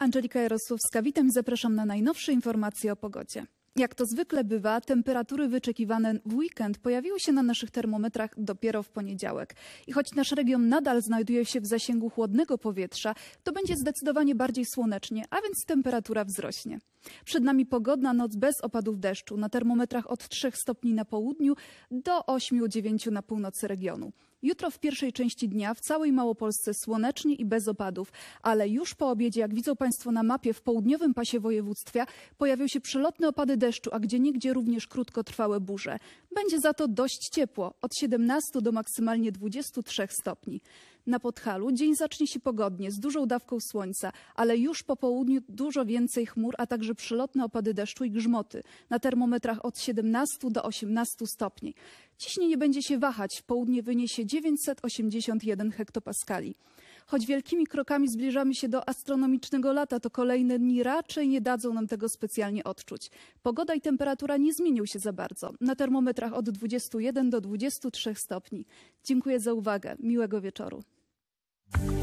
Angelika Jarosławska, witam zapraszam na najnowsze informacje o pogodzie. Jak to zwykle bywa, temperatury wyczekiwane w weekend pojawiły się na naszych termometrach dopiero w poniedziałek. I choć nasz region nadal znajduje się w zasięgu chłodnego powietrza, to będzie zdecydowanie bardziej słonecznie, a więc temperatura wzrośnie. Przed nami pogodna noc bez opadów deszczu, na termometrach od 3 stopni na południu do 8-9 na północy regionu. Jutro w pierwszej części dnia w całej Małopolsce słonecznie i bez opadów, ale już po obiedzie, jak widzą Państwo na mapie, w południowym pasie województwa pojawią się przelotne opady deszczu, a gdzieniegdzie również krótkotrwałe burze. Będzie za to dość ciepło, od 17 do maksymalnie 23 stopni. Na Podhalu dzień zacznie się pogodnie, z dużą dawką słońca, ale już po południu dużo więcej chmur, a także przelotne opady deszczu i grzmoty. Na termometrach od 17 do 18 stopni. Ciśnienie będzie się wahać, w południe wyniesie 981 hektopaskali. Choć wielkimi krokami zbliżamy się do astronomicznego lata, to kolejne dni raczej nie dadzą nam tego specjalnie odczuć. Pogoda i temperatura nie zmienią się za bardzo. Na termometrach od 21 do 23 stopni. Dziękuję za uwagę. Miłego wieczoru. you